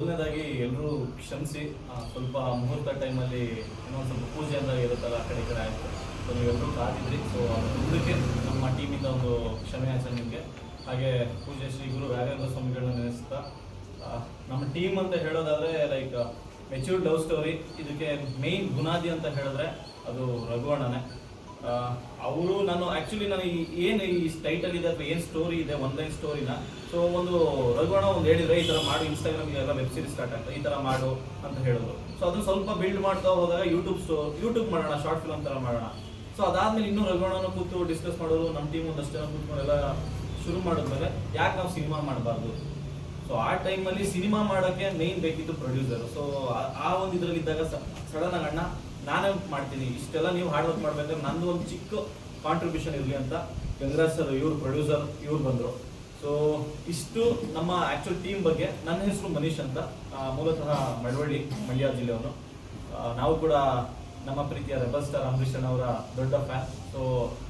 ಮೊದಲನೇದಾಗಿ ಎಲ್ಲರೂ ಕ್ಷಮಿಸಿ ಸ್ವಲ್ಪ ಮುಹೂರ್ತ ಟೈಮಲ್ಲಿ ಏನೋ ಸ್ವಲ್ಪ ಪೂಜೆ ಅಂದಾಗ ಇರುತ್ತಲ್ಲ ಆ ಕಡೆ ಕಡೆ ಆಯಿತು. ಸೊ ನೀವೆಲ್ಲರೂ ಕಾದಿದ್ರಿ. ಸೊ ಅದಕ್ಕೆ ನಮ್ಮ ಟೀಮಿಂದ ಒಂದು ಕ್ಷಮೆ ಆಚೆ ನಿಮಗೆ. ಹಾಗೆ ಪೂಜೆ ಶ್ರೀ ಗುರು ರಾಘವೇಂದ್ರ ಸ್ವಾಮಿಗಳನ್ನ ನೆನೆಸ್ತಾ ನಮ್ಮ ಟೀಮ್ ಅಂತ ಹೇಳೋದಾದರೆ ಲೈಕ್ ಮೆಚ್ಯೂರ್ಡ್ ಲವ್ ಸ್ಟೋರಿ ಇದಕ್ಕೆ ಮೇನ್ ಬುನಾದಿ ಅಂತ ಹೇಳಿದ್ರೆ ಅದು ರಘುವಣ್ಣನೇ. ಅವರು ನಾನು ಆಕ್ಚುಲಿ ನಾನು ಏನು ಈ ಟೈಟಲ್ ಇದೆ ಅಥವಾ ಏನು ಸ್ಟೋರಿ ಇದೆ ಒನ್ಲೈನ್ ಸ್ಟೋರಿನ ಸೊ ಒಂದು ರಘುವಣ ಒಂದು ಹೇಳಿದ್ರೆ ಈ ಥರ ಮಾಡು ಇನ್ಸ್ಟಾಗ್ರಾಮ್ ಎಲ್ಲ ವೆಬ್ ಸೀರೀಸ್ ಸ್ಟಾರ್ಟ್ ಆಗ್ತದೆ ಈ ಥರ ಮಾಡು, ಅಂತ ಹೇಳಿದ್ರು. ಸೊ ಅದನ್ನ ಸ್ವಲ್ಪ ಬಿಲ್ಡ್ ಮಾಡ್ತಾ ಹೋದಾಗ ಯೂಟ್ಯೂಬ್ ಸ್ಟೋ ಯೂಟ್ಯೂಬ್ ಮಾಡೋಣ ಶಾರ್ಟ್ ಫಿಲ್ಮ್ ಥರ ಮಾಡೋಣ. ಸೊ ಅದಾದ್ಮೇಲೆ ಇನ್ನೂ ರಘುವಣನ ಕೂತು ಡಿಸ್ಕಸ್ ಮಾಡೋದು ನಮ್ಮ ಟೀಮ್ ಒಂದಷ್ಟು ಜನ ಕೂತ್ಕೊಂಡೆಲ್ಲ ಶುರು ಮಾಡಿದ್ಮೇಲೆ ಯಾಕೆ ನಾವು ಸಿನಿಮಾ ಮಾಡಬಾರ್ದು? ಸೊ ಆ ಟೈಮಲ್ಲಿ ಸಿನಿಮಾ ಮಾಡೋಕ್ಕೆ ಮೇನ್ ಬೇಕಿತ್ತು ಪ್ರೊಡ್ಯೂಸರ್ ಸೊ ಆ ಒಂದು ಇದರಲ್ಲಿದ್ದಾಗ ಸಡನ್ ಅಣ್ಣ ನಾನೇ ಮಾಡ್ತೀನಿ. ಇಷ್ಟೆಲ್ಲ ನೀವು ಹಾರ್ಡ್ ವರ್ಕ್ ಮಾಡಬೇಕಂದ್ರೆ ನಂದು ಒಂದು ಚಿಕ್ಕ ಕಾಂಟ್ರಿಬ್ಯೂಷನ್ ಇರಲಿ ಅಂತ ಗಂಗರಾಜ್ ಸರ್ ಇವ್ರು ಪ್ರೊಡ್ಯೂಸರ್ ಇವ್ರು ಬಂದರು. ಸೊ ಇಷ್ಟು ನಮ್ಮ ಆ್ಯಕ್ಚುಲ್ ಟೀಮ್ ಬಗ್ಗೆ. ನನ್ನ ಹೆಸರು ಮನೀಶ್ ಅಂತ. ಮೂಲತಃ ಮಳವಳ್ಳಿ ಮಂಡ್ಯ ಜಿಲ್ಲೆಯವನು. ನಾವು ಕೂಡ ನಮ್ಮ ಪ್ರೀತಿಯ ರೆಬಲ್ ಸ್ಟಾರ್ ಅಂಬರೀಷನ್ ಅವರ ದೊಡ್ಡ ಫ್ಯಾನ್ ಸೊ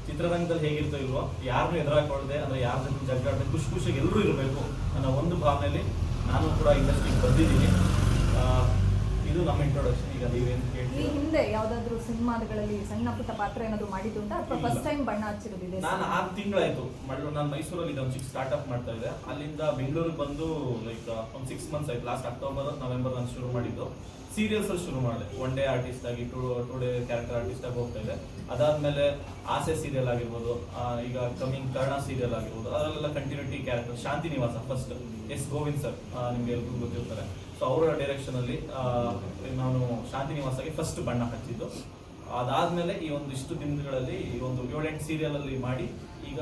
ಚಿತ್ರರಂಗದಲ್ಲಿ ಹೇಗಿರ್ತೋ ಇಲ್ವೋ ಯಾರನ್ನೂ ಎದುರಾಕೊಳ್ಳದೆ ಅಂದರೆ ಯಾರ ಜೊತೆ ಜಗಳಾಡದೆ, ಖುಷಿ ಖುಷಿಯಾಗಿ ಎಲ್ಲರೂ ಇರಬೇಕು ಅನ್ನೋ ಒಂದು ಭಾವನೆಯಲ್ಲಿ ನಾನು ಕೂಡ ಇಂಡಸ್ಟ್ರಿಗೆ ಬಂದಿದ್ದೀನಿ. ಇದು ನಮ್ಮ ಇಂಟ್ರೊಡಕ್ಷನ್ ಈಗ ನೀವೇನು ಈ ಕೇಳ್ತೀರಾ? ಹಿಂದೆ ಯಾವ್ದಾದ್ರು ಸಿನಿಮಾಗಳಲ್ಲಿ ಸಣ್ಣ ಪುಟ್ಟ ಪಾತ್ರ ಏನಾದ್ರು ಮಾಡಿದ್ದುಂಟ? ಅಥವಾ ಫಸ್ಟ್ ಟೈಮ್ ಬಣ್ಣ ಹಚ್ಚಿರೋದಿದೆ ನಾನು ಆರು ತಿಂಗಳಾಯ್ತು. ಮಳ್ಳು ನಾನು ಮೈಸೂರಲ್ಲಿ ಒಂದು ಚಿಕ್ಕ ಸ್ಟಾರ್ಟ್ಅಪ್ ಮಾಡ್ತಾ ಇದ್ದೆ. ಅಲ್ಲಿಂದ ಬೆಂಗಳೂರಿಗೆ ಬಂದು ಲೈಕ್ ಒಂದು ಸಿಕ್ಸ್ ಮಂತ್ಸ್ ಆಯ್ತು. ಲಾಸ್ಟ್ ಅಕ್ಟೋಬರ್ ನವೆಂಬರ್ ನಾನು ಶುರು ಮಾಡಿದ್ದು. ಸೀರಿಯಲ್ಸ್ ಅಲ್ಲಿ ಶುರು ಮಾಡಿದೆ. ಒನ್ ಡೇ ಆರ್ಟಿಸ್ಟ್ ಆಗಿ two two day character artist ಆಗಿ ಹೋಗ್ತಾ ಇದೆ. ಅದಾದ್ಮೇಲೆ ಆಸೆ ಸೀರಿಯಲ್ ಆಗಿರ್ಬೋದು ಈಗ ಕಮಿಂಗ್ ಕರ್ಣ ಸೀರಿಯಲ್ ಆಗಿರ್ಬೋದು, ಅದರಲ್ಲೆಲ್ಲ ಕಂಟಿನ್ಯೂಟಿ ಕ್ಯಾರೆಕ್ಟರ್ ಶಾಂತಿ ನಿವಾಸ ಫಸ್ಟ್ ಎಸ್ ಗೋವಿಂದ್ ಸರ್ ನಿಮ್ಗೆ ಎಲ್ರಿಗೂ ಗೊತ್ತಿರ್ತಾರೆ. ಸೊ ಅವರ ಡೈರೆಕ್ಷನ್ ಅಲ್ಲಿ ನಾನು ಶಾಂತಿ ನಿವಾಸಗೆ ಫಸ್ಟ್ ಬಣ್ಣ ಹಚ್ಚಿದ್ದು. ಅದಾದ್ಮೇಲೆ ಈ ಒಂದು ಇಷ್ಟು ದಿನಗಳಲ್ಲಿ, ಈ ಒಂದು ಏಳೆಂಟು ಸೀರಿಯಲ್ ಅಲ್ಲಿ ಮಾಡಿ, ಈಗ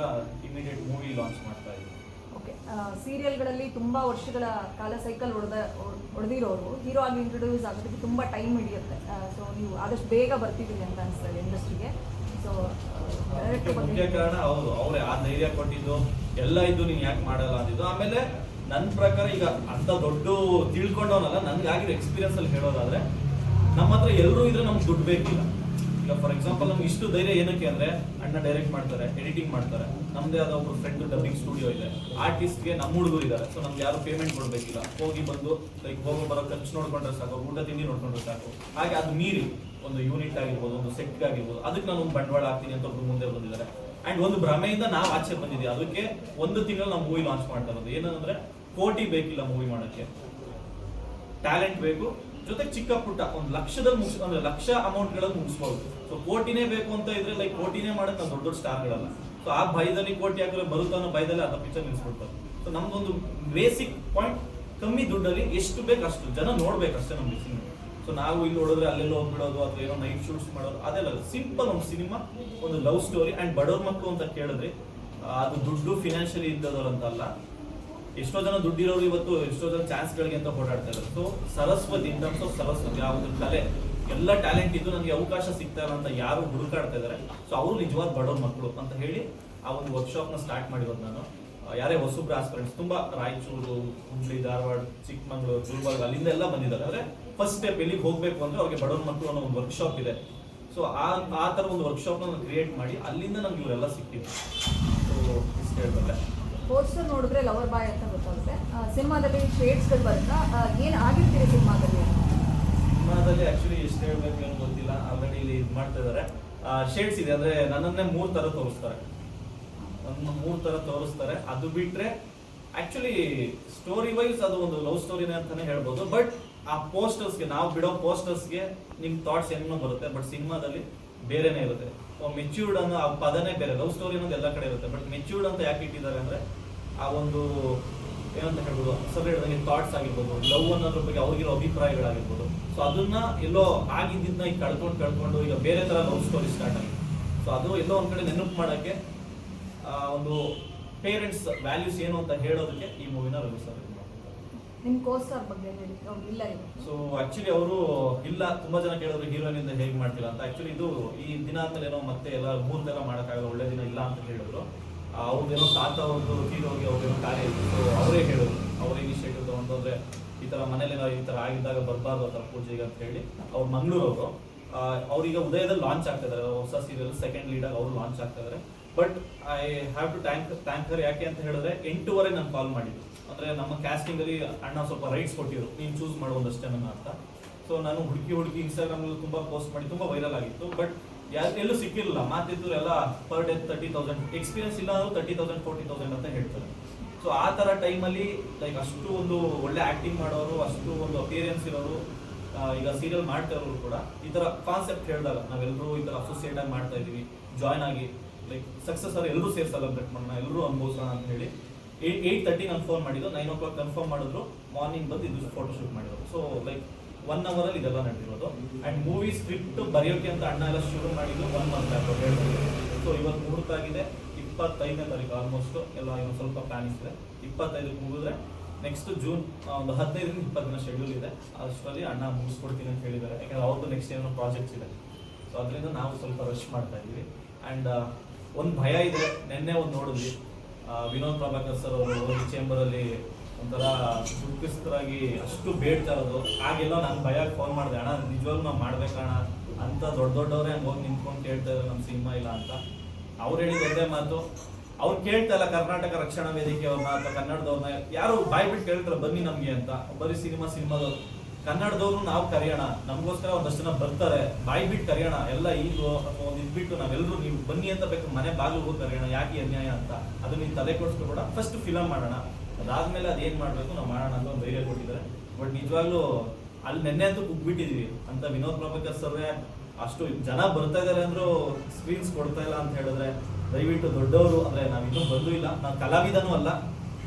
ಇಮಿಡಿಯೇಟ್ ಮೂವಿ ಲಾಂಚ್ ಮಾಡ್ತಾ ಇದ್ದೀವಿ ಓಕೆ. ಸೀರಿಯಲ್ಗಳಲ್ಲಿ ತುಂಬ ವರ್ಷಗಳ ಕಾಲ ಸೈಕಲ್ ಹೊಡೆದ ಹೊಡೆದಿರೋರು ಹೀರೋ ಆಗಿ ಇಂಟ್ರೊಡ್ಯೂಸ್ ಆಗೋದಕ್ಕೆ ತುಂಬ ಟೈಮ್ ಹಿಡಿಯುತ್ತೆ. ಸೊ ನೀವು ಆದಷ್ಟು ಬೇಗ ಬರ್ತಿದ್ದೀನಿ ಅಂತ ಅನಿಸ್ತದೆ ಇಂಡಸ್ಟ್ರಿಗೆ ಸೊ ಮುಖ್ಯ ಕಾರಣ ಹೌದು ಅವರೇ ಆ ಧೈರ್ಯ ಕೊಟ್ಟಿದ್ದು ಎಲ್ಲ ಇದ್ದು ನೀನು ಯಾಕೆ ಮಾಡಲ್ಲ ಅಂದಿದ್ದು ಆಮೇಲೆ ನನ್ನ ಪ್ರಕಾರ ಈಗ ಅಂತ ದೊಡ್ಡ ತಿಳ್ಕೊಂಡವನಲ್ಲ ನನಗಾಗಿರೋ ಎಕ್ಸ್ಪೀರಿಯನ್ಸ್ ಅಲ್ಲಿ ಹೇಳೋದಾದ್ರೆ ನಮ್ಮ ಹತ್ರ ಎಲ್ಲರೂ ಇದ್ರೆ ನಮ್ಗೆ ದುಡ್ಡು ಬೇಕಿಲ್ಲ. ಈಗ ಫಾರ್ ಎಕ್ಸಾಂಪಲ್ ನಮ್ಗೆ ಇಷ್ಟು ಧೈರ್ಯ ಏನಕ್ಕೆ ಅಂದ್ರೆ ಅಣ್ಣ ಡೈರೆಕ್ಟ್ ಮಾಡ್ತಾರೆ ಎಡಿಟಿಂಗ್ ಮಾಡ್ತಾರೆ. ನಮ್ದೇ ಆದ ಒಬ್ರು ಫ್ರೆಂಡ್ ಡಬ್ಬಿಂಗ್ ಸ್ಟುಡಿಯೋ ಇದೆ. ಆರ್ಟಿಸ್ಟ್ಗೆ ನಮ್ಮ ಹುಡುಗರು ಇದ್ದಾರೆ. ಸೊ ನಮ್ಗೆ ಯಾರು ಪೇಮೆಂಟ್ ಕೊಡ್ಬೇಕಿಲ್ಲ. ಹೋಗಿ ಬಂದು ಲೈಕ್ ಹೋಗೋ ಬರೋ ಖರ್ಚು ನೋಡ್ಕೊಂಡ್ರೆ ಸಾಕು, ಊಟ ತಿಂಡಿ ನೋಡ್ಕೊಂಡ್ರೆ ಸಾಕು. ಹಾಗೆ ಅದು ಮೀರಿ ಒಂದು ಯೂನಿಟ್ ಆಗಿರ್ಬೋದು, ಒಂದು ಸೆಟ್ ಆಗಿರ್ಬೋದು. ಅದಕ್ಕೆ ನಾನು ಒಂದು ಬಂಡವಾಳ ಹಾಕ್ತೀನಿ ಅಂತ ಒಬ್ರು ಮುಂದೆ ಬಂದಿದ್ದಾರೆ. ಅಂಡ್ ಒಂದು ಭ್ರಮೆಯಿಂದ ನಾವು ಆಚೆ ಬಂದಿದ್ದೀವಿ. ಅದಕ್ಕೆ ಒಂದು ತಿಂಗಳು ನಾವು ಮೂವಿ ಲಾಂಚ್ ಮಾಡ್ತಾ ಇರೋದು. ಏನಂದ್ರೆ ಕೋಟಿ ಬೇಕಿಲ್ಲ ಮೂವಿ ಮಾಡೋಕ್ಕೆ. ಟ್ಯಾಲೆಂಟ್ ಬೇಕು ಜೊತೆಗೆ ಚಿಕ್ಕ ಪುಟ್ಟ, ಒಂದು ಲಕ್ಷದಲ್ಲಿ ಮುಗಿಸ್, ಅಂದ್ರೆ ಲಕ್ಷ ಅಮೌಂಟ್ಗಳಲ್ಲಿ ಮುಗಿಸ್ಬೋದು. ಸೊ ಕೋಟಿನೇ ಬೇಕು ಅಂತ ಇದ್ರೆ ಲೈಕ್ ಕೋಟಿನೇ ಮಾಡಕ್ ದೊಡ್ಡ ದೊಡ್ಡ ಸ್ಟಾರ್ ಸ್ಟಾರ್ಗಳಲ್ಲ. ಸೊ ಆ ಭಯದಲ್ಲಿ ಕೋಟಿ ಹಾಕಿದ್ರೆ ಬರುತ್ತಾನೋ ಭಯದಲ್ಲಿ ಅದ ಪಿಕ್ಚರ್ ನಿಲ್ಸ್ಬಿಡ್ತಾರೆ. ಸೊ ನಮ್ದೊಂದು ಬೇಸಿಕ್ ಪಾಯಿಂಟ್ ಕಮ್ಮಿ ದುಡ್ಡಲ್ಲಿ ಎಷ್ಟು ಬೇಕು ಅಷ್ಟು. ಜನ ನೋಡ್ಬೇಕು ಅಷ್ಟೇ ನಮ್ಗೆ ಸಿನಿಮಾ. ಸೊ ನಾವು ಇಲ್ಲಿ ನೋಡಿದ್ರೆ ಅಲ್ಲೆಲ್ಲ ಹೋಗ್ಬಿಡೋದು, ಅಥವಾ ಏನೋ ನೈಟ್ ಶೂಟ್ಸ್ ಮಾಡೋದು, ಅದೆಲ್ಲ ಸಿಂಪಲ್ ಒಂದು ಸಿನಿಮಾ, ಒಂದು ಲವ್ ಸ್ಟೋರಿ ಅಂಡ್ ಬಡವ್ರ ಮಕ್ಕಳು ಅಂತ ಕೇಳಿದ್ರೆ, ಅದು ದುಡ್ಡು ಫಿನಾನ್ಷಿಯಲಿ ಇದ್ದದವ್ರು ಅಂತ ಅಲ್ಲ. ಎಷ್ಟೋ ಜನ ದುಡ್ಡಿರೋರು ಇವತ್ತು ಎಷ್ಟೋ ಜನ ಚಾನ್ಸ್ಗಳಿಗೆ ಅಂತ ಓಡಾಡ್ತಾ ಇದ್ದಾರೆ so Saraswati in terms of Saraswati, ಆ ಒಂದು ಕಲೆ, ಎಲ್ಲ ಟ್ಯಾಲೆಂಟ್ ಇದ್ದು ನನಗೆ ಅವಕಾಶ ಸಿಗ್ತಾ ಅಂತ ಯಾರು ಹುಡುಕಾಡ್ತಾ ಇದ್ದಾರೆ ಸೊ ಅವರು ನಿಜವಾದ ಬಡವ್ರ ಮಕ್ಕಳು ಅಂತ ಹೇಳಿ ಆ ಒಂದು ವರ್ಕ್ಶಾಪ್ನ ಸ್ಟಾರ್ಟ್ ಮಾಡಿರೋದು ನಾನು. ಯಾರೇ ಹೊಸಬ್ರ ಆಸ್ಪಿರೆಂಟ್ಸ್ ತುಂಬಾ ರಾಯಚೂರು, ಹುಬ್ಳಿ, ಧಾರವಾಡ, ಚಿಕ್ಕಮಂಗ್ಳೂರು, ಗುಲ್ಬರ್ಗ ಅಲ್ಲಿಂದ ಎಲ್ಲ ಬಂದಿದ್ದಾರೆ. ಅಂದ್ರೆ ಫಸ್ಟ್ ಸ್ಟೆಪ್ ಎಲ್ಲಿಗೆ ಹೋಗಬೇಕು ಅಂದ್ರೆ ಅವ್ರಿಗೆ ಬಡವ್ರ ಮಕ್ಕಳು ಅನ್ನೋ ಒಂದು ವರ್ಕ್ಶಾಪ್ ಇದೆ. ಸೊ ಆ ಆ ತರ ಒಂದು ವರ್ಕ್ಶಾಪ್ ನಾನು ಕ್ರಿಯೇಟ್ ಮಾಡಿ ಅಲ್ಲಿಂದ ನಮ್ಗೆ ಇವರೆಲ್ಲ ಸಿಕ್ಕಿದೆ ಸೊ ಇಷ್ಟು ಪೋಸ್ಟರ್ ನೋಡಿದ್ರೆ ಲವರ್ ಬಾಯ್ ಅಂತ ಗೊತ್ತಾಗುತ್ತೆ. ಸಿನಿಮಾದಲ್ಲಿ ಶೇಡ್ಸ್ಗಳು ಬರುತ್ತಾ? ಏನು ಆಗಿರ್ತೀರಿ ಸಿನಿಮಾದಲ್ಲಿ? ಸಿನಿಮಾದಲ್ಲಿ ಆಕ್ಚುಲಿ ಎಷ್ಟು ಹೇಳ್ಬೇಕು ಏನು ಗೊತ್ತಿಲ್ಲ. ಆಲ್ರೆಡಿ ಇಲ್ಲಿ ಇದು ಮಾಡ್ತಾ ಇದಾರೆ. ಶೇಡ್ಸ್ ಇದೆ. ಅಂದ್ರೆ ನನ್ನನ್ನೇ ಮೂರು ತರ ತೋರಿಸ್ತಾರೆ. ನನ್ನ ಮೂರು ತರ ತೋರಿಸ್ತಾರೆ. ಅದು ಬಿಟ್ರೆ ಆಕ್ಚುಲಿ ಸ್ಟೋರಿ ವೈಸ್ ಅದು ಒಂದು ಲವ್ ಸ್ಟೋರಿನೇ ಅಂತಾನೆ ಹೇಳ್ಬೋದು. ಬಟ್ ಆ ಪೋಸ್ಟರ್ಸ್ಗೆ ನಾವು ಬಿಡೋ ಪೋಸ್ಟರ್ಸ್ಗೆ ನಿಮ್ ಥಾಟ್ಸ್ ಏನೋ ಬರುತ್ತೆ? ಬಟ್ ಸಿನಿಮಾದಲ್ಲಿ ಬೇರೆನೇ ಇರುತ್ತೆ. ಮೆಚ್ಯೂರ್ಡ್ ಅನ್ನೋ ಆ ಪದನೇ ಬೇರೆ. ಲವ್ ಸ್ಟೋರಿ ಅನ್ನೋದು ಎಲ್ಲ ಕಡೆ ಇರುತ್ತೆ. ಬಟ್ ಮೆಚ್ಯೂರ್ಡ್ ಅಂತ ಯಾಕೆ ಇಟ್ಟಿದ್ದಾರೆ ಅಂದ್ರೆ, ಆ ಒಂದು ಏನಂತ ಹೇಳ್ಬೋದು ಹೇಳಿದಂಗೆ ಥಾಟ್ಸ್ ಆಗಿರ್ಬೋದು ಲವ್ ಅನ್ನೋದ್ರ ಬಗ್ಗೆ ಅವ್ರಿಗಿರೋ ಅಭಿಪ್ರಾಯಗಳಾಗಿರ್ಬೋದು. ಸೊ ಅದನ್ನ ಎಲ್ಲೋ ಆಗಿದ್ದನ್ನ ಈಗ ಕಳ್ಕೊಂಡು ಕಳ್ಕೊಂಡು ಈಗ ಬೇರೆ ತರ ಲವ್ ಸ್ಟೋರಿ ಸ್ಟಾರ್ಟ್ ಆಗಿದೆ. ಸೊ ಅದು ಎಲ್ಲೋ ಒಂದ್ ಕಡೆ ನೆನಪು ಮಾಡೋಕ್ಕೆ ಒಂದು ಪೇರೆಂಟ್ಸ್ ವ್ಯಾಲ್ಯೂಸ್ ಏನು ಅಂತ ಹೇಳೋದಕ್ಕೆ ಈ ಮೂವಿನ ರಿಲೀಸ್ ನಿಮ್ಮ ಕೋಸ್ಟಾರ್ ಬಗ್ಗೆ ಹೇಳಿ. ಅವ್ರು ಇಲ್ಲ ಸೊ ಆಕ್ಚುಲಿ ಅವರು ಇಲ್ಲ, ತುಂಬಾ ಜನ ಕೇಳಿದ್ರು ಹೀರೋಯಿನ್ ಇಂದ ಹೇಗೆ ಮಾಡ್ತೀರಾ ಅಂತ. ಆಕ್ಚುಲಿ ಇದು ಈ ದಿನ ಅಂತಲೇನೋ ಮತ್ತೆ ಎಲ್ಲ ಮೂರ್ತೆಲ್ಲ ಮಾಡೋಕ್ಕಾಗಲ್ಲ, ಒಳ್ಳೆ ದಿನ ಇಲ್ಲ ಅಂತ ಹೇಳಿದ್ರು ಅವ್ರದ್ದೇನೋ ತಾತ ಅವ್ರದ್ದು ತೀರೋಗಿ ಅವ್ರದ್ದೇನೋ ಕಾರ್ಯ ಇತ್ತು. ಅವರೇ ಹೇಳಿದ್ರು. ಅವರೇ ಇನಿಷಿಯೇಟಿವ್ ತಗೊಂಡ್ರೆ ಈ ತರ ಮನೇಲಿ ಏನೋ ಈ ತರ ಆಗಿದ್ದಾಗ ಬರಬಾರ್ದು ಆ ಥರ ಪೂಜೆಗೆ ಅಂತ ಹೇಳಿ ಅವ್ರು ಮಂಗಳೂರವರು. ಅವ್ರೀಗ ಉದಯದಲ್ಲಿ ಲಾಂಚ್ ಆಗ್ತಾ ಇದಾರೆ ಹೊಸ ಸೀರಿಯಲ್ ಸೆಕೆಂಡ್ ಲೀಡ್ ಆಗಿ ಅವ್ರು ಲಾಂಚ್ ಆಗ್ತಾ ಇದಾರೆ but I have to thank tanker ಯಾಕೆ ಅಂತ ಹೇಳಿದ್ರೆ, ಎಂಟೂವರೆ ನಾನು ಕಾಲ್ ಮಾಡಿದ್ದು. ಅಂದ್ರೆ ನಮ್ಮ ಕ್ಯಾಸ್ಟಿಂಗ್ ಅಲ್ಲಿ ಅಣ್ಣ ಸ್ವಲ್ಪ ರೈಟ್ಸ್ ಕೊಟ್ಟಿದ್ರು. ನೀನು ಚೂಸ್ ಮಾಡುವುದಷ್ಟೇ ನನ್ನ ಅಂತ. ಸೊ ನಾನು ಹುಡುಕಿ ಹುಡುಕಿ ಇನ್ಸ್ಟಾಗ್ರಾಮಲ್ಲಿ ತುಂಬಾ ಪೋಸ್ಟ್ ಮಾಡಿ ತುಂಬಾ ವೈರಲ್ ಆಗಿತ್ತು. ಬಟ್ ಯಾರು ಎಲ್ಲೂ ಸಿಕ್ಕಿರಲಿಲ್ಲ. ಮಾತಿದ್ರು ಎಲ್ಲ per day thirty thousand experience ಇಲ್ಲ ಅಂದ್ರೆ ತರ್ಟಿ ತೌಸಂಡ್ ಫೋರ್ಟಿ ತೌಸಂಡ್ ಅಂತ ಹೇಳ್ತಾರೆ. ಸೊ ಆ ಥರ ಟೈಮಲ್ಲಿ ಲೈಕ್ ಅಷ್ಟು ಒಂದು ಒಳ್ಳೆ ಆಕ್ಟಿಂಗ್ ಮಾಡೋರು, ಅಷ್ಟು ಒಂದು ಅಪಿಯರೆನ್ಸ್ ಇರೋರು ಈಗ ಸೀರಿಯಲ್ ಮಾಡ್ತಾ ಇರೋರು ಕೂಡ ಈ ತರ ಕಾನ್ಸೆಪ್ಟ್ ಹೇಳಿದಾಗ ನಾವೆಲ್ಲರೂ ಈ ತರ ಅಸೋಸಿಯೇಟ್ ಆಗಿ ಮಾಡ್ತಾ ಇದೀವಿ ಜಾಯ್ನ್ ಆಗಿ. ಲೈಕ್ ಸಕ್ಸಸ್ ಆದ್ರೆ ಎಲ್ಲರೂ ಸೇರಿ ಸೆಲೆಬ್ರೇಟ್ ಮಾಡೋಣ ಎಲ್ಲರೂ ಅನುಭವಿಸೋಣ ಅಂತ ಹೇಳಿ ಏಯ್ಟ್ ತರ್ಟಿ ನಾನು ಫೋನ್ ಮಾಡಿದ್ದು ನೈನ್ ಓ ಕ್ಲಾಕ್ ಕನ್ಫರ್ಮ್ ಮಾಡಿದ್ರು ಮಾರ್ನಿಂಗ್ ಬಂದು ಇದು ಫೋಟೋ ಶೂಟ್ ಮಾಡಿದ್ರು ಸೊ ಲೈಕ್ ಒನ್ ಅವರ್ ಅಲ್ಲಿ ಇದೆಲ್ಲ ನಡೆದಿರೋದು. ಅಂಡ್ ಮೂವಿ ಸ್ಕ್ರಿಪ್ಟ್ ಬರೆಯೋಕೆ ಅಂತ ಅಣ್ಣ ಎಲ್ಲ ಶುರು ಮಾಡಿದ್ದು ಒನ್ ಮಂತ್ ಆಗ್ಬೋದು ಹೇಳಿದ್ರು ಸೊ ಇವತ್ತು ಮುಗಿದಾಗಿದೆ ಇಪ್ಪತ್ತೈದನೇ ತಾರೀಕು ಆಲ್ಮೋಸ್ಟ್ ಎಲ್ಲ ಇವತ್ತು ಸ್ವಲ್ಪ ಪ್ಲಾನ್ ಇದೆ ಇಪ್ಪತ್ತೈದಕ್ಕೆ ಮುಗಿದ್ರೆ ನೆಕ್ಸ್ಟ್ ಜೂನ್ ಒಂದು ಹದಿನೈದರಿಂದ ಇಪ್ಪತ್ತು ದಿನ ಶೆಡ್ಯೂಲ್ ಇದೆ. ಅಷ್ಟರಲ್ಲಿ ಅಣ್ಣ ಮುಗಿಸ್ಕೊಡ್ತೀನಿ ಅಂತ ಹೇಳಿದ್ದಾರೆ. ಯಾಕಂದ್ರೆ ಅವ್ರದ್ದು ನೆಕ್ಸ್ಟ್ ಏನೋ ಪ್ರಾಜೆಕ್ಟ್ಸ್ ಇದೆ. ಸೊ ಅದರಿಂದ ನಾವು ಸ್ವಲ್ಪ ರಶ್ ಮಾಡ್ತಾ ಇದ್ದೀವಿ. ಆ್ಯಂಡ್ ಒಂದು ಭಯ ಇದೆ ನಿನ್ನೆ ಒಂದು ನೋಡಿದ್ವಿ. ವಿನೋದ್ ಪ್ರಭಾಕರ್ ಸರ್ ಅವರು ಚೇಂಬರಲ್ಲಿ ಒಂಥರ ದುಃಖಿಸ್ತರಾಗಿ ಅಷ್ಟು ಬೇಡ್ತಾ ಇರೋದು. ಹಾಗೆಲ್ಲ ನಾನು ಭಯ ಫೋನ್ ಮಾಡಿದೆ, ಅಣ್ಣ, ನಿಜವಾಗ್ಲೂ ನಾವು ಮಾಡ್ಬೇಕಣ್ಣ ಅಂತ ದೊಡ್ಡ ದೊಡ್ಡವರೇ ಹಂಗೆ ಹೋಗಿ ನಿಂತ್ಕೊಂಡು ಕೇಳ್ತಾ ನಮ್ಮ ಸಿನಿಮಾ ಇಲ್ಲ ಅಂತ. ಅವ್ರು ಹೇಳಿದ ಒಂದೇ ಮಾತು. ಅವ್ರು ಕೇಳ್ತಾ ಇಲ್ಲ, ಕರ್ನಾಟಕ ರಕ್ಷಣಾ ವೇದಿಕೆ ಅವ್ರನ್ನ ಅಥವಾ ಕನ್ನಡದವ್ರನ್ನ ಯಾರು ಬಾಯ್ಬಿಟ್ಟು ಕೇಳ್ತಾರೆ, ಬನ್ನಿ ನಮಗೆ ಅಂತ. ಬರೀ ಸಿನಿಮಾ, ಸಿನಿಮಾದವ್ರು. ಕನ್ನಡದವ್ರು ನಾವು ಕರೆಯೋಣ, ನಮಗೋಸ್ಕರ ಒಂದಷ್ಟು ಜನ ಬರ್ತಾರೆ, ಬಾಯಿ ಬಿಟ್ಟು ಕರೆಯೋಣ, ಎಲ್ಲ ಈಗ ಒಂದು ಇದ್ಬಿಟ್ಟು ನಾವೆಲ್ಲರೂ ನೀವು ಬನ್ನಿ ಅಂತ ಬೇಕು, ಮನೆ ಬಾಗಿಲು ಕರೆಯೋಣ, ಯಾಕೆ ಅನ್ಯಾಯ ಅಂತ ಅದು ನೀವು ತಲೆ ಕೊಡಿಸ್ಕೊಬೇಡ ಫಸ್ಟ್ ಫಿಲಮ್ ಮಾಡೋಣ. ಅದಾದ್ಮೇಲೆ ಅದೇನ್ ಮಾಡಬೇಕು, ನಾವು ಮಾಡೋಣ ಅಂತ ಒಂದು ಧೈರ್ಯ ಕೊಟ್ಟಿದ್ದಾರೆ. ಬಟ್ ನಿಜವಾಗ್ಲೂ ಅಲ್ಲಿ ನೆನ್ನೆ ಅಂತೂ ಕುಗ್ಬಿಟ್ಟಿದ್ವಿ. ಅಂತ ವಿನೋದ್ ಪ್ರಭಾಕರ್ ಸರ್ ಅಷ್ಟು ಜನ ಬರ್ತಾ ಇದ್ದಾರೆ ಅಂದ್ರೂ ಸ್ಕ್ರೀನ್ಸ್ ಕೊಡ್ತಾ ಇಲ್ಲ ಅಂತ ಹೇಳಿದ್ರೆ, ದಯವಿಟ್ಟು ದೊಡ್ಡವರು, ಅಂದ್ರೆ ನಾವಿನ್ನೂ ಬಂದೂ ಇಲ್ಲ. ನಾನು ಕಲಾವಿದನೂ ಅಲ್ಲ.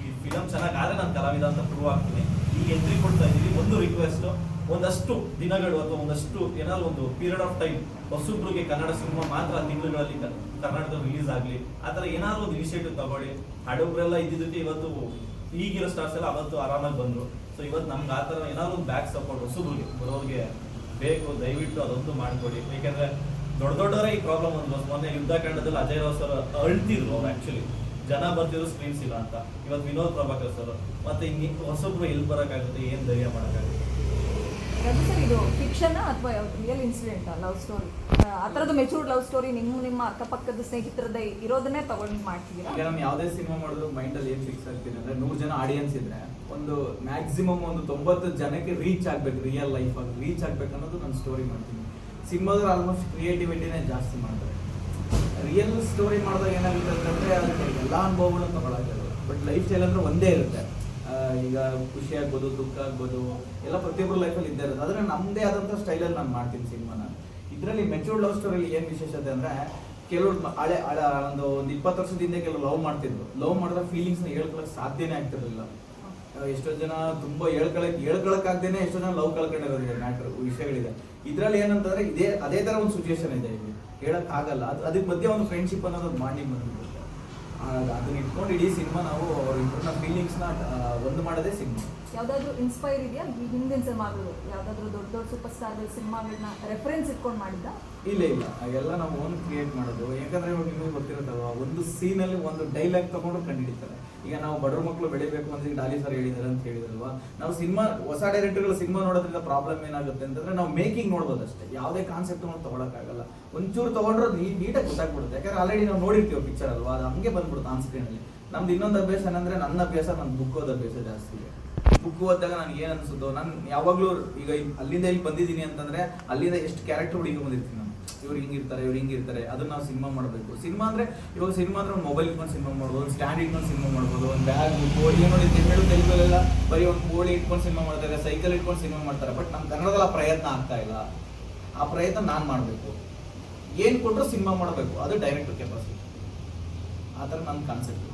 ಈ ಫಿಲಮ್ ಚೆನ್ನಾಗಿ ಆದರೆ ನಾನು ಕಲಾವಿದ ಅಂತ ಪ್ರೂವ್ ಆಗ್ತೀನಿ. ಈಗ ಎಂಟ್ರಿ ಕೊಡ್ತಾ ಇದ್ದೀವಿ. ಒಂದು ರಿಕ್ವೆಸ್ಟ್ ಒಂದಷ್ಟು ದಿನಗಳು ಅಥವಾ ಒಂದಷ್ಟು ಏನಾದ್ರು ಒಂದು ಪೀರಿಯಡ್ ಆಫ್ ಟೈಮ್ ಹೊಸಬ್ರಿಗೆ ಕನ್ನಡ ಸಿನಿಮಾ ಮಾತ್ರ ತಿಂಗಳುಗಳಲ್ಲಿ ಕರ್ನಾಟಕದಲ್ಲಿ ರಿಲೀಸ್ ಆಗಲಿ, ಆ ಥರ ಏನಾದ್ರು ಒಂದು ಇನಿಷಿಯೇಟಿವ್ ತಗೊಳ್ಳಿ. ಹಡಬ್ರೆಲ್ಲ ಇದ್ದಿದ್ದಕ್ಕೆ ಇವತ್ತು ಈಗಿರೋ ಸ್ಟಾರ್ಸ್ ಎಲ್ಲ ಅವತ್ತು ಆರಾಮಾಗಿ ಬಂದರು. ಸೊ ಇವತ್ತು ನಮ್ಗೆ ಆ ಥರ ಏನಾದ್ರು ಒಂದು ಬ್ಯಾಕ್ ಸಪೋರ್ಟ್ ಹೊಸಬ್ರಿಗೆ, ಬರೋರಿಗೆ ಬೇಕು, ದಯವಿಟ್ಟು ಅದೊಂದು ಮಾಡಿಕೊಡಿ. ಏಕೆಂದರೆ ದೊಡ್ಡ ದೊಡ್ಡವರೇ ಈ ಪ್ರಾಬ್ಲಮ್ ಒಂದು. ಮೊನ್ನೆ ಯುದ್ಧಕಾಂಡದಲ್ಲಿ ಅಜಯ್ ರಾವ್ ಸರ್ ಅಳ್ತಿದ್ರು ಅವ್ರು ಆಕ್ಚುಲಿ ಜನ ಬರ್ತಿರೋ ಸ್ಕ್ರೀನ್ಸ್ ಇಲ್ಲ ಅಂತ. ಇವತ್ತು ವಿನೋದ್ ಪ್ರಭಾಕರ್ ಸರ್ ಮತ್ತೆ ಇನ್ನಿ ಹೊಸಬ್ರು ಎಲ್ಲಿ ಬರೋಕ್ಕಾಗುತ್ತೆ ಏನು ಧೈರ್ಯ ಮಾಡೋಕ್ಕಾಗುತ್ತೆ? ರಘು ಸರ್ ಇದು ಫಿಕ್ಷನ್ ಅಥವಾ ರಿಯಲ್ ಇನ್ಸಿಡೆಂಟ್ ಲವ್ ಸ್ಟೋರಿ ಆ ಥರದ್ದು ಮೆಚೂರ್ಡ್ ಲವ್ ಸ್ಟೋರಿ ನಿಮ್ಮ ನಿಮ್ಮ ಅಕ್ಕಪಕ್ಕದ ಸ್ನೇಹಿತರದ್ದೇ ಇರೋದನ್ನೇ ತಗೊಂಡು ಮಾಡ್ತಿದ್ದೀರಾ? ಈಗ ನಾನು ಯಾವುದೇ ಸಿನಿಮಾ ಮಾಡಿದ್ರು ಮೈಂಡಲ್ಲಿ ಏನು ಫಿಕ್ಸ್ ಆಗ್ತೀನಿ ಅಂದರೆ ನೂರು ಜನ ಆಡಿಯನ್ಸ್ ಇದ್ರೆ ಒಂದು ಮ್ಯಾಕ್ಸಿಮಮ್ ಒಂದು ತೊಂಬತ್ತು ಜನಕ್ಕೆ ರೀಚ್ ಆಗಬೇಕು ರಿಯಲ್ ಲೈಫ್ ಆಗಿ ರೀಚ್ ಆಗಬೇಕು ಅನ್ನೋದು ನಾನು ಸ್ಟೋರಿ ಮಾಡ್ತೀನಿ. ಸಿನಿಮಾದಲ್ಲಿ ಆಲ್ಮೋಸ್ಟ್ ಕ್ರಿಯೇಟಿವಿಟಿನೇ ಜಾಸ್ತಿ ಮಾಡ್ತಾರೆ. ರಿಯಲ್ ಸ್ಟೋರಿ ಮಾಡಿದಾಗ ಏನಾಗುತ್ತೆ ಅಂತಂದರೆ ಅದಕ್ಕೆ ಎಲ್ಲ ಅನುಭವಗಳನ್ನ ತಗೊಳಕ್ಕಾಗಲ್ಲ ಬಟ್ ಲೈಫ್ ಸ್ಟೈಲ್ ಅಂದ್ರೆ ಒಂದೇ ಇರುತ್ತೆ. ಈಗ ಖುಷಿ ಆಗ್ಬೋದು, ದುಃಖ ಆಗ್ಬೋದು, ಎಲ್ಲ ಪ್ರತಿಯೊಬ್ಬರು ಲೈಫಲ್ಲಿ ಇದ್ದೇ ಇರುತ್ತೆ. ಆದರೆ ನಮ್ಮದೇ ಆದಂಥ ಸ್ಟೈಲಲ್ಲಿ ನಾನು ಮಾಡ್ತೀನಿ ಸಿನಿಮಾನ ಇದರಲ್ಲಿ ಮೆಚೂರ್ಡ್ ಲವ್ ಸ್ಟೋರಿಲಿ ಏನು ವಿಶೇಷತೆ ಅಂದ್ರೆ ಕೆಲವ್ರು ಹಳೆ ಹಳೆ ಒಂದು ಒಂದು ಇಪ್ಪತ್ತು ವರ್ಷದಿಂದ ಕೆಲವು ಲವ್ ಮಾಡ್ತಿದ್ರು. ಲವ್ ಮಾಡಿದ್ರೆ ಫೀಲಿಂಗ್ಸ್ನ ಹೇಳ್ಕೊಳಕ್ಕೆ ಸಾಧ್ಯನೇ ಆಗ್ತಿರಲಿಲ್ಲ. ಎಷ್ಟೋ ಜನ ತುಂಬಾ ಹೇಳ್ಕೊಳಕ್ ಹೇಳ್ಕೊಳಕ್ಕಾಗ್ದೇನೆ ಎಷ್ಟೋ ಜನ ಲವ್ ಕಳ್ಕೊಂಡಿರೋದಿದೆ ಮ್ಯಾಟ್ರ್ ವಿಷಯಗಳಿದೆ. ಇದ್ರಲ್ಲಿ ಏನಂತಂದ್ರೆ ಇದೇ ಅದೇ ತರ ಒಂದು ಸಿಚುವೇಶನ್ ಇದೆ ಇಲ್ಲಿ. ಹೇಳಕ್ ಆಗಲ್ಲ. ಅದು ಅದಕ್ಕೆ ಮಧ್ಯೆ ಒಂದು ಫ್ರೆಂಡ್ಶಿಪ್ ಅನ್ನೋದು ಮಾಡಿ ಆ, ಅದನ್ನ ಇಟ್ಕೊಂಡು ಇಡೀ ಸಿನಿಮಾ ನಾವು ಅವ್ರ ಇಬ್ಬರನ್ನ ಫೀಲಿಂಗ್ಸ್ನ ಒಂದು ಮಾಡೋದೇ ಸಿನಿಮಾ ಯಾವ್ದಾದ್ರು ಇನ್ಸ್ಪೈರ್ ಇದೆಯಾ? ಹಿಂದಿನ ಸಿನಿಮಾಗಳು ಯಾವ್ದಾದ್ರು ದೊಡ್ಡ ದೊಡ್ಡ ಸೂಪರ್ ಸ್ಟಾರ್ಗಳ ಸಿನಿಮಾಗಳನ್ನ ರೆಫರೆನ್ಸ್ ಇಟ್ಕೊಂಡು ಮಾಡಿದ್ದ? ಇಲ್ಲ ಇಲ್ಲ. ಎಲ್ಲ ನಾವು ಓನ್ ಕ್ರಿಯೇಟ್ ಮಾಡೋದು. ಯಾಕಂದ್ರೆ ಇವಾಗ ನಿಮಗೆ ಗೊತ್ತಿರುತ್ತಲ್ವಾ, ಒಂದು ಸೀನಲ್ಲಿ ಒಂದು ಡೈಲಾಗ್ ತಗೊಂಡು ಕಂಡುಹಿಡಿತಾರೆ ಈಗ ನಾವು ಬಡವ್ರ ಮಕ್ಕಳು ಬೆಳಿಬೇಕು ಅಂತ ಡಾಲಿ ಸರ್ ಹೇಳಿದಾರೆ ಅಂತ ಹೇಳಿದ್ರಲ್ವಾ? ನಾವು ಸಿನಿಮಾ ಹೊಸ ಡೈರೆಕ್ಟರ್ಗಳು ಸಿನಿಮಾ ನೋಡೋದ್ರಿಂದ ಪ್ರಾಬ್ಲಮ್ ಏನಾಗುತ್ತೆ ಅಂತಂದ್ರೆ ನಾವು ಮೇಕಿಂಗ್ ನೋಡ್ಬೋದು ಅಷ್ಟೇ. ಯಾವುದೇ ಕಾನ್ಸೆಪ್ಟ್ ನಾವು ತಗೊಳಕ್ಕಾಗಲ್ಲ. ಒಂಚೂರು ತಗೊಂಡ್ರೆ ನೀಟಾಗಿ ಗೊತ್ತಾಗ್ಬಿಡುತ್ತೆ. ಯಾಕಂದ್ರೆ ಆಲ್ರೆಡಿ ನಾವು ನೋಡಿರ್ತೀವಿ ಪಿಕ್ಚರ್ ಅಲ್ವಾ? ಅದು ಹಂಗೆ ಬಂದ್ಬಿಡುತ್ತೆ ಆನ್ ಸ್ಕ್ರೀನಲ್ಲಿ ನಮ್ದು ಇನ್ನೊಂದು ಅಭ್ಯಾಸ ಏನಂದ್ರೆ ನನ್ನ ಅಭ್ಯಾಸ ನನ್ನ ಬುಕ್ ಓದೋ ಅಭ್ಯಾಸ ಜಾಸ್ತಿ. ಇದೆ ಬುಕ್ ಓದಿದಾಗ ನನಗೆ ಏನು ಅನ್ಸುತ್ತೋ, ನಾನು ಯಾವಾಗಲೂ ಈಗ ಅಲ್ಲಿಂದ ಇಲ್ಲಿ ಬಂದಿದ್ದೀನಿ ಅಂತಂದ್ರೆ ಅಲ್ಲಿಂದ ಎಷ್ಟು ಕ್ಯಾರೆಕ್ಟರ್ ಹುಡುಗಿ ಬಂದಿರ್ತೀನಿ ನಾನು. ಇವ್ರು ಹಿಂಗಿರ್ತಾರೆ ಇವ್ರು ಹಿಂಗಿರ್ತಾರೆ ಅದನ್ನ ನಾವು ಸಿನಿಮಾ ಮಾಡಬೇಕು. ಸಿನಿಮಾ ಅಂದ್ರೆ ಇವಾಗ ಸಿನಿಮಾ ಅಂದ್ರೆ ಮೊಬೈಲ್ ಇಟ್ಕೊಂಡು ಸಿನಿಮಾ ಮಾಡ್ಬೋದು, ಒಂದು ಸ್ಟ್ಯಾಂಡ್ ಇಟ್ಕೊಂಡು ಸಿನಿಮಾ ಮಾಡ್ಬೋದು, ಒಂದು ಬ್ಯಾಗ್ ಕೋಳಿ ನೋಡಿ ತಮಿಳು ತೆಲುಗಲ್ಲೆಲ್ಲ ಬರೀ ಒಂದು ಕೋಳಿ ಇಟ್ಕೊಂಡು ಸಿನಿಮಾ ಮಾಡ್ತಾರೆ ಸೈಕಲ್ ಇಟ್ಕೊಂಡು ಸಿನಿಮಾ ಮಾಡ್ತಾರೆ. ಬಟ್ ನಮ್ಮ ಕನ್ನಡದಲ್ಲ ಪ್ರಯತ್ನ ಆಗ್ತಾ ಇಲ್ಲ. ಆ ಪ್ರಯತ್ನ ನಾನು ಮಾಡಬೇಕು. ಏನು ಕೊಟ್ಟರು ಸಿನಿಮಾ ಮಾಡಬೇಕು. ಅದು ಡೈರೆಕ್ಟರ್ ಕೆಪಾಸಿಟಿ ಆ ಥರ ನನ್ನ ಕಾನ್ಸೆಪ್ಟ್